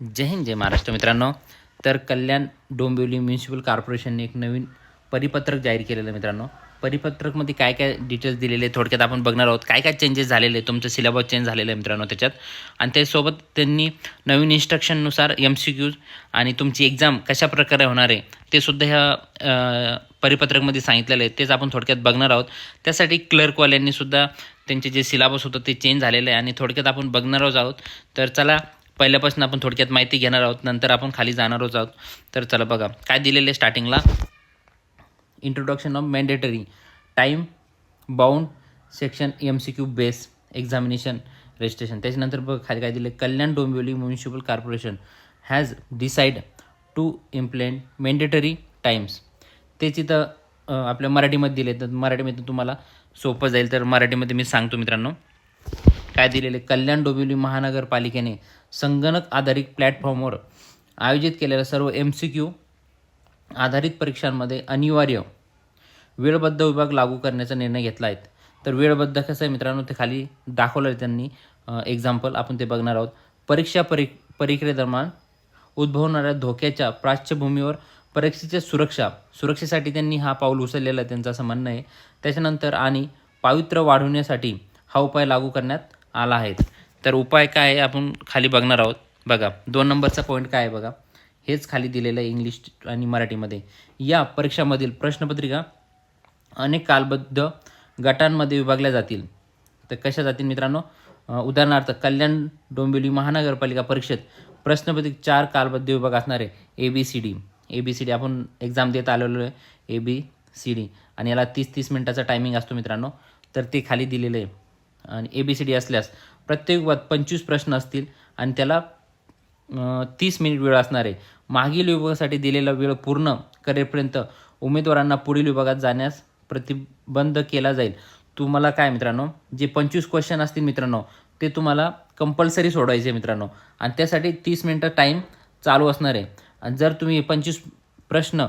जय हिंद जय महाराष्ट्र मित्रांनो. तर कल्याण डोंबिवली म्युन्सिपल कॉर्पोरेशनने एक नवीन परिपत्रक जाहीर केलेलं आहे मित्रांनो. परिपत्रकमध्ये काय काय डिटेल्स दिलेले थोडक्यात आपण बघणार आहोत. काय काय चेंजेस झालेले आहे तुमचं सिलेबस चेंज झालेलं आहे मित्रांनो त्याच्यात. आणि त्यासोबत त्यांनी नवीन इन्स्ट्रक्शननुसार एम सी क्यूज आणि तुमची एक्झाम कशा प्रकारे होणार आहे ते सुद्धा ह्या परिपत्रकमध्ये सांगितलेलं आहे. तेच आपण थोडक्यात बघणार आहोत. त्यासाठी क्लर्कवाल्यांनी सुद्धा त्यांचे जे सिलेबस होतं ते चेंज झालेलं आहे. आणि थोडक्यात आपण बघणारच आहोत. तर चला पहिल्यापासून आपण थोडक्यात माहिती घेणार आहोत नंतर आपण खाली जाणारच आहोत. तर चला बघा काय दिलेलं आहे स्टार्टिंगला introduction of mandatory time bound section M C Q base examination registration त्याच्यानंतर बघ खाली काय दिले Kalyan Dombivli municipal corporation has decided to implement mandatory times तेच इथं आपल्या मराठीमध्ये दिले तर मराठीमध्ये तुम्हाला सोपं जाईल. तर मराठीमध्ये मी सांगतो मित्रांनो. काय दिलेले? कल्याण डोंबिवली महानगरपालिकेने संगणक आधारित प्लॅटफॉर्मवर आयोजित केलेल्या सर्व एम सी क्यू आधारित परीक्षांमध्ये अनिवार्य वेळबद्ध विभाग लागू करण्याचा निर्णय घेतला आहे. तर वेळबद्ध कसं आहे मित्रांनो? ते खाली दाखवलं आहे त्यांनी एक्झाम्पल आपण ते बघणार आहोत. परीक्षा परी परीक्षेदरम्यान उद्भवणाऱ्या धोक्याच्या प्राच्यभूमीवर परीक्षेच्या सुरक्षा सुरक्षेसाठी त्यांनी हा पाऊल उचललेला आहे त्यांचं असं म्हणणं आहे. त्याच्यानंतर आणि पावित्र्य वाढवण्यासाठी हा उपाय लागू करण्यात आला आहे. तर उपाय काय आहे आपण खाली बघणार आहोत. बघा दोन नंबरचा पॉईंट काय आहे बघा. हेच खाली दिलेलं आहे इंग्लिश आणि मराठीमध्ये. या परीक्षामधील प्रश्नपत्रिका अनेक कालबद्ध गटांमध्ये विभागल्या जातील. तर कशा जातील मित्रांनो? उदाहरणार्थ कल्याण डोंबिवली महानगरपालिका परीक्षेत प्रश्नपत्रिक चार कालबद्ध विभाग असणार आहे. A B C D A B C D आपण एक्झाम देत आलेलो आहे. ए बी सी डी आणि याला तीस तीस मिनटाचा टायमिंग असतो मित्रांनो. तर ते खाली दिलेलं आहे. आणि ए बी सी डी असल्यास प्रत्येक वाद पंचवीस प्रश्न असतील आणि त्याला तीस मिनिट वेळ असणार आहे. मागील विभागासाठी दिलेला वेळ पूर्ण करेपर्यंत उमेदवारांना पुढील विभागात जाण्यास प्रतिबंध केला जाईल. तुम्हाला काय मित्रांनो? जे पंचवीस क्वेश्चन असतील मित्रांनो ते तुम्हाला कंपल्सरी सोडवायचे मित्रांनो. आणि त्यासाठी तीस मिनटं टाईम चालू असणार आहे. आणि जर तुम्ही पंचवीस प्रश्न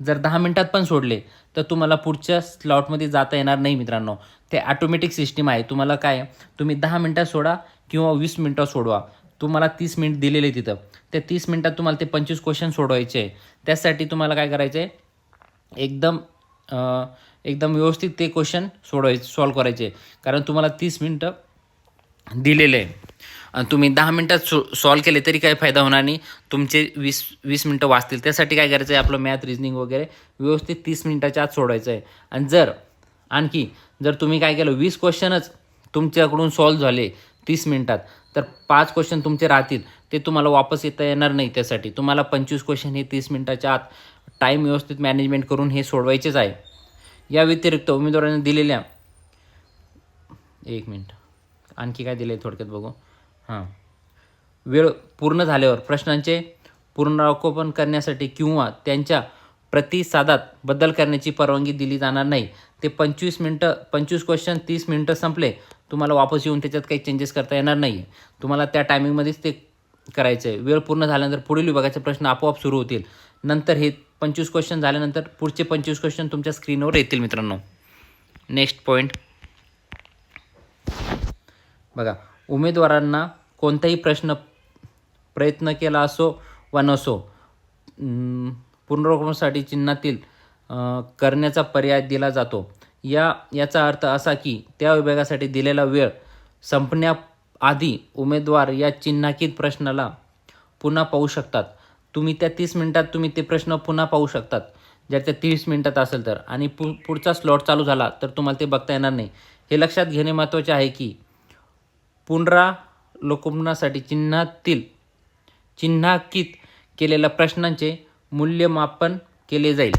जर दहा मिनटात पण सोडले तर तुम्हाला पुढच्या स्लॉटमध्ये जाता येणार नाही मित्रांनो. ते ॲटोमॅटिक सिस्टीम आहे. तुम्हाला काय तुम्ही दहा मिनटात सोडा किंवा वीस मिनटात सोडवा. तुम्हाला तीस मिनिट दिलेले तिथं. त्या तीस मिनटात तुम्हाला ते पंचवीस क्वेश्चन सोडवायचे आहे. त्यासाठी तुम्हाला काय करायचं आहे एकदम एकदम व्यवस्थित ते क्वेश्चन सोडवायचे सॉल्व करायचे कारण तुम्हाला तीस मिनटं दिलेले आहे. आणि तुम्ही दहा मिनटात सो सॉल्व केले तरी काही फायदा होणार नाही. तुमचे वीस वीस मिनटं वाचतील. त्यासाठी काय करायचं आहे आपलं मॅथ रिजनिंग वगैरे व्यवस्थित तीस मिनटाच्या आत सोडवायचं आहे. आणि जर आणखी जर तुम्ही काय केलं वीस क्वेश्चनच तुमच्याकडून सॉल्व झाले तीस मिनटात तर पाच क्वेश्चन तुमचे राहतील. ते तुम्हाला वापस येता येणार नाही त्यासाठी. तुम्हाला पंचवीस क्वेश्चन हे तीस मिनटाच्या आत टाईम व्यवस्थित मॅनेजमेंट करून हे सोडवायचेच आहे. या व्यतिरिक्त उमेदवारांनी दिलेल्या एक मिनटं. आणखी काय दिलं आहे थोडक्यात बघू. हां. वेळ पूर्ण झाल्यावर प्रश्नांचे पुनरावलोकन करण्यासाठी किंवा त्यांच्या प्रतिसादात बदल करण्याची परवानगी दिली जाणार नाही. ते पंचवीस मिनटं पंचवीस क्वेश्चन तीस मिनटं संपले. तुम्हाला वापस येऊन त्याच्यात काही चेंजेस करता येणार नाही. तुम्हाला त्या टायमिंगमध्येच ते करायचं आहे वेळ पूर्ण झाल्यानंतर पुढील विभागाचे प्रश्न आपोआप सुरू होतील. नंतर हे पंचवीस क्वेश्चन झाल्यानंतर पुढचे पंचवीस क्वेश्चन तुमच्या स्क्रीनवर येतील मित्रांनो. नेक्स्ट पॉईंट बघा उमेदवारांना कोणताही प्रश्न प्रयत्न केला असो वा नसो पुनरोगमसाठी चिन्हातील करण्याचा पर्याय दिला जातो. या याचा अर्थ असा की त्या विभागासाठी दिलेला वेळ संपण्याआधी उमेदवार या चिन्हांकित प्रश्नाला पुन्हा पाहू शकतात. तुम्ही त्या तीस मिनिटात तुम्ही ते प्रश्न पुन्हा पाहू शकतात. जर त्या तीस मिनिटात असेल तर. आणि पु पुढचा स्लॉट चालू झाला तर तुम्हाला ते बघता येणार नाही. हे लक्षात घेणे महत्त्वाचे आहे की पुनरावलोकनासाठी चिन्हातील चिन्हांकित केलेल्या प्रश्नांचे मूल्यमापन केले जाईल.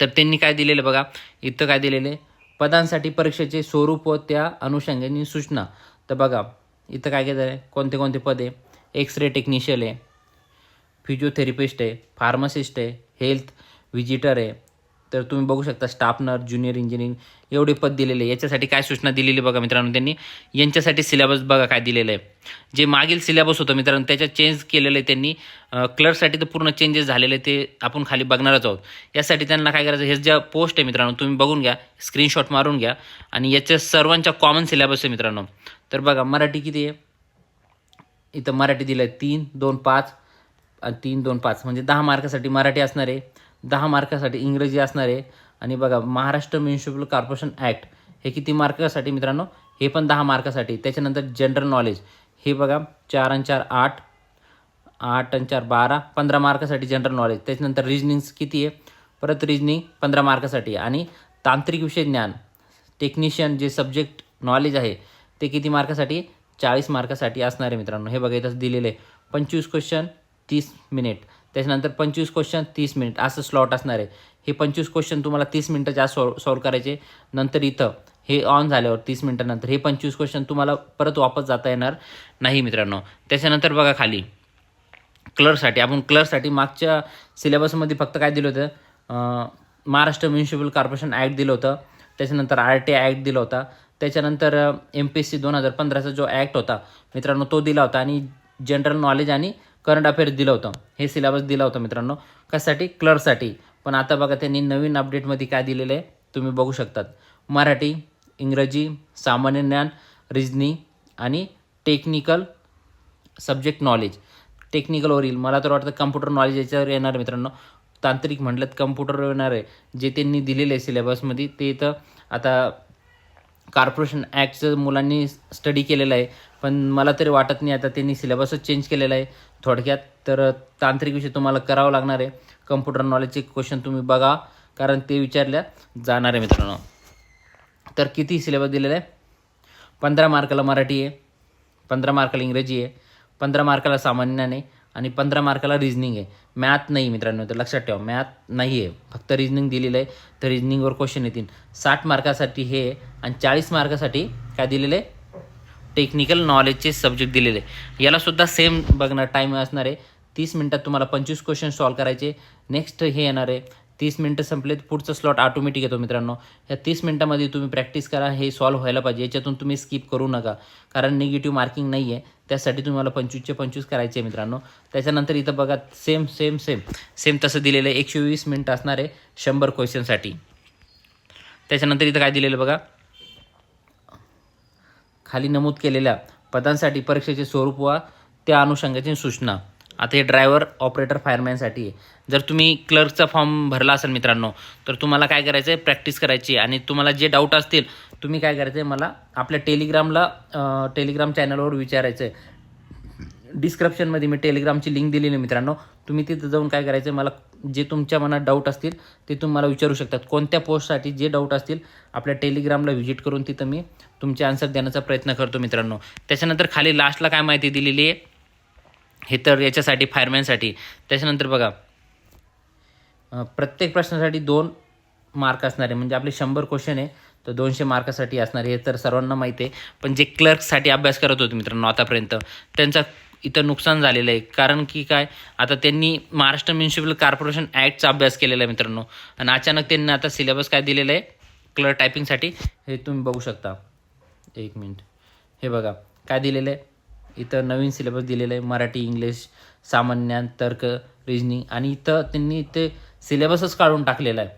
तर त्यांनी काय दिलेलं बघा? इथं काय दिलेलं? आहे पदांसाठी परीक्षेचे स्वरूप व त्या अनुषंगाने सूचना. तर बघा इथं काय केलं आहे? कोणते कोणते पद? आहे एक्स रे टेक्निशियल आहे. फिजिओथेरपिस्ट आहे. फार्मासिस्ट आहे. हेल्थ व्हिजिटर आहे. तर तुम्ही बघू शकता स्टाफनर ज्युनियर इंजिनिअरिंग एवढे पद दिलेले आहे. याच्यासाठी काय सूचना दिलेली बघा मित्रांनो त्यांनी. यांच्यासाठी सिलेबस बघा काय दिलेलं आहे. जे मागील सिलेबस होतं मित्रांनो त्याच्यात चेंज केलेलं आहे त्यांनी. क्लर्कसाठी तर पूर्ण चेंजेस झालेले आहे ते आपण खाली बघणारच आहोत. यासाठी त्यांना काय करायचं हे ज्या पोस्ट आहे मित्रांनो तुम्ही बघून घ्या स्क्रीनशॉट मारून घ्या. आणि याच्या सर्वांच्या कॉमन सिलेबस आहे मित्रांनो. तर बघा मराठी किती आहे? इथं मराठी दिलं आहे तीन दोन पाच. तीन दोन पाच. म्हणजे दहा मार्कासाठी मराठी असणार आहे. दहा मार्कासाठी इंग्रजी असणार आहे आणि बघा महाराष्ट्र म्युन्सिपल कॉर्पोरेशन ॲक्ट हे किती मार्कासाठी मित्रांनो? हे पण दहा मार्कासाठी. त्याच्यानंतर जनरल नॉलेज. हे बघा चार आणि चार आठ आठ आणि चार बारा पंधरा मार्कासाठी जनरल नॉलेज. त्याच्यानंतर रिजनिंग्स किती आहे? परत रिजनिंग पंधरा मार्कासाठी. आणि तांत्रिक विषय ज्ञान. टेक्निशियन जे सब्जेक्ट नॉलेज आहे ते किती मार्कासाठी? चाळीस मार्कासाठी असणार आहे मित्रांनो. हे बघा इथं दिलेलं आहे. पंचवीस क्वेश्चन तीस मिनिट त्याच्यानंतर पंचवीस क्वेश्चन तीस मिनिट असं स्लॉट असणार आहे. हे पंचवीस क्वेश्चन तुम्हाला तीस मिनटाच्या आत सॉल्व सॉल्व करायचे. नंतर इथं हे ऑन झाल्यावर तीस मिनटानंतर हे पंचवीस क्वेश्चन तुम्हाला परत वापस जाता येणार नाही मित्रांनो. त्याच्यानंतर बघा खाली. क्लर्कसाठी आपण क्लर्कसाठी मागच्या सिलेबसमध्ये फक्त काय दिलं होतं? महाराष्ट्र म्युन्सिपल कॉर्पोरेशन ॲक्ट दिलं होतं. त्याच्यानंतर आर टी ॲक्ट दिला होता. त्याच्यानंतर एम पी एस सी दोन हजार पंधराचा जो ॲक्ट होता मित्रांनो तो दिला होता. आणि जनरल नॉलेज आणि करंट अफेअर्स दिलं होतं. हे सिलेबस दिला होता मित्रांनो. कशासाठी? क्लर्कसाठी पण आता बघा त्यांनी नवीन अपडेटमध्ये काय दिलेलं आहे तुम्ही बघू शकतात. मराठी इंग्रजी सामान्य ज्ञान रिजनिंग आणि टेक्निकल सब्जेक्ट नॉलेज टेक्निकलवरील मला तर वाटतं कम्प्युटर नॉलेज याच्यावर येणार मित्रांनो. तांत्रिक म्हटलं तर येणार आहे. जे त्यांनी दिलेलं आहे सिलेबसमध्ये ते तर आता कॉर्पोरेशन ॲक्टचं मुलांनी स्टडी केलेलं आहे. पण मला तरी वाटत नाही आता त्यांनी सिलेबसच चेंज केलेला आहे. थोडक्यात. तर तांत्रिक विषय तुम्हाला करावं लागणार आहे. कम्प्युटर नॉलेजचे क्वेश्चन तुम्ही बघा कारण ते विचारल्या जाणार आहे मित्रांनो. तर किती सिलेबस दिलेला आहे? पंधरा मार्काला मराठी आहे पंधरा मार्काला इंग्रजी आहे पंधरा मार्काला सामान्य आणि पंधरा मार्काला रिजनिंग आहे. मॅथ नाही मित्रांनो तर लक्षात ठेवा मॅथ नाही आहे. फक्त रिजनिंग दिलेलं आहे तर रिजनिंगवर क्वेश्चन येतील. साठ मार्कासाठी हे आहे आणि चाळीस मार्कासाठी काय दिलेलं आहे? टेक्निकल नॉलेजचे सब्जेक्ट दिलेले. याला सुद्धा सेम बघणार टाईम असणार आहे. तीस मिनटात तुम्हाला पंचवीस क्वेश्चन सॉल्व करायचे. नेक्स्ट हे येणार आहे. तीस मिनटं संपले पुढचं स्लॉट ऑटोमॅटिक येतो मित्रांनो. या तीस मिनटामध्ये तुम्ही प्रॅक्टिस करा हे सॉल्व व्हायला पाहिजे. याच्यातून तुम्ही स्किप करू नका. कारण निगेटिव्ह मार्किंग नाही आहे त्यासाठी तुम्हाला पंचवीसचे पंचवीस करायचे आहे मित्रांनो. त्याच्यानंतर इथं बघा सेम सेम सेम सेम तसं दिलेलं आहे. एकशे वीस मिनटं असणार आहे शंभर क्वेश्चनसाठी त्याच्यानंतर इथं काय दिलेलं बघा? खाली नमूद केलेल्या पदांसाठी परीक्षेचे स्वरूप वा त्या अनुषंगाची सूचना. आता हे ड्रायव्हर ऑपरेटर फायरमॅनसाठी आहे. जर तुम्ही क्लर्कचा फॉर्म भरला असेल मित्रांनो तर तुम्हाला काय करायचं आहे प्रॅक्टिस करायची आणि तुम्हाला जे डाऊट असतील तुम्ही काय करायचं आहे मला आपल्या टेलिग्रामला टेलिग्राम चॅनलवर विचारायचं आहे डिस्क्रिप्शनमध्ये मी टेलिग्रामची लिंक दिलेली आहे मित्रांनो. तुम्ही तिथं जाऊन काय करायचं आहे मला जे तुमच्या मनात डाऊट असतील ते तुम्ही मला विचारू शकतात. कोणत्या पोस्टसाठी जे डाऊट असतील आपल्या टेलिग्रामला व्हिजिट करून तिथं मी तुमचे आन्सर देण्याचा प्रयत्न करतो मित्रांनो. त्याच्यानंतर खाली लास्टला काय माहिती दिलेली आहे? हे तर याच्यासाठी फायरमॅनसाठी त्याच्यानंतर बघा प्रत्येक प्रश्नासाठी दोन मार्क असणारे म्हणजे आपले शंभर क्वेश्चन आहे तर दोनशे मार्कासाठी असणार हे तर सर्वांना माहिती आहे. पण जे क्लर्कसाठी अभ्यास करत होते मित्रांनो आतापर्यंत त्यांचा इथं नुकसान झालेलं आहे. कारण की काय? आता त्यांनी महाराष्ट्र म्युन्सिपल कॉर्पोरेशन ॲक्टचा अभ्यास केलेला आहे मित्रांनो. आणि अचानक त्यांनी आता सिलेबस काय दिलेलं आहे? क्लर टायपिंगसाठी हे तुम्ही बघू शकता. एक मिनिट हे बघा. काय दिलेलं आहे? इथं नवीन सिलेबस दिलेलं आहे. मराठी इंग्लिश सामान्य तर्क रिजनिंग आणि इथं त्यांनी ते सिलेबसच काढून टाकलेला आहे.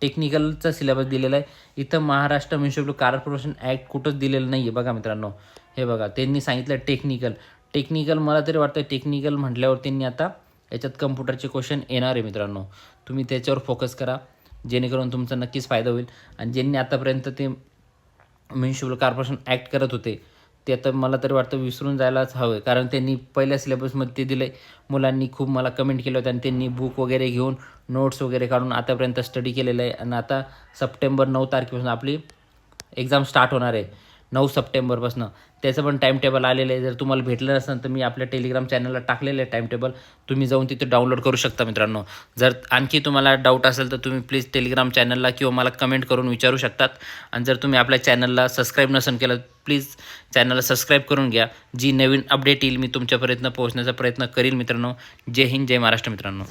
टेक्निकलचा सिलेबस दिलेला आहे. इथं महाराष्ट्र म्युन्सिपल कॉर्पोरेशन ॲक्ट कुठंच दिलेलं नाही आहे बघा मित्रांनो. हे बघा. त्यांनी सांगितलं टेक्निकल टेक्निकल मला तरी वाटतं टेक्निकल म्हटल्यावर त्यांनी आता याच्यात कम्प्युटरचे क्वेश्चन येणार आहे मित्रांनो. तुम्ही त्याच्यावर फोकस करा. जेणेकरून तुमचा नक्कीच फायदा होईल. आणि ज्यांनी आतापर्यंत ते म्युन्सिपल कॉर्पोरेशन ॲक्ट करत होते ते आता मला तरी वाटतं विसरून जायलाच हवं कारण त्यांनी पहिल्या सिलेबसमध्ये ते दिलं मुलांनी खूप मला कमेंट केलं होतं आणि त्यांनी बुक वगैरे घेऊन नोट्स वगैरे काढून आतापर्यंत स्टडी केलेलं आहे. आणि आता सप्टेंबर नऊ तारखेपासून आपली एक्झाम स्टार्ट होणार आहे. नऊ सप्टेंबरपासून. त्याचं पण टाईम टेबल आलेलं आहे. जर तुम्हाला भेटलं नसेल तर मी आपल्या टेलिग्राम चॅनलला टाकलेलं आहे टाईम टेबल तुम्ही जाऊन तिथे डाउनलोड करू शकता मित्रांनो. जर आणखी तुम्हाला डाऊट असेल तर तुम्ही प्लीज टेलिग्राम चॅनलला किंवा मला कमेंट करून विचारू शकतात. आणि जर तुम्ही आपल्या चॅनलला सबस्क्राईब नसेल केलं प्लीज चॅनलला सबस्क्राईब करून घ्या. जी नवीन अपडेट येईल मी तुमच्यापर्यंत पोहोचण्याचा प्रयत्न करील मित्रांनो. जय हिंद जय महाराष्ट्र मित्रांनो.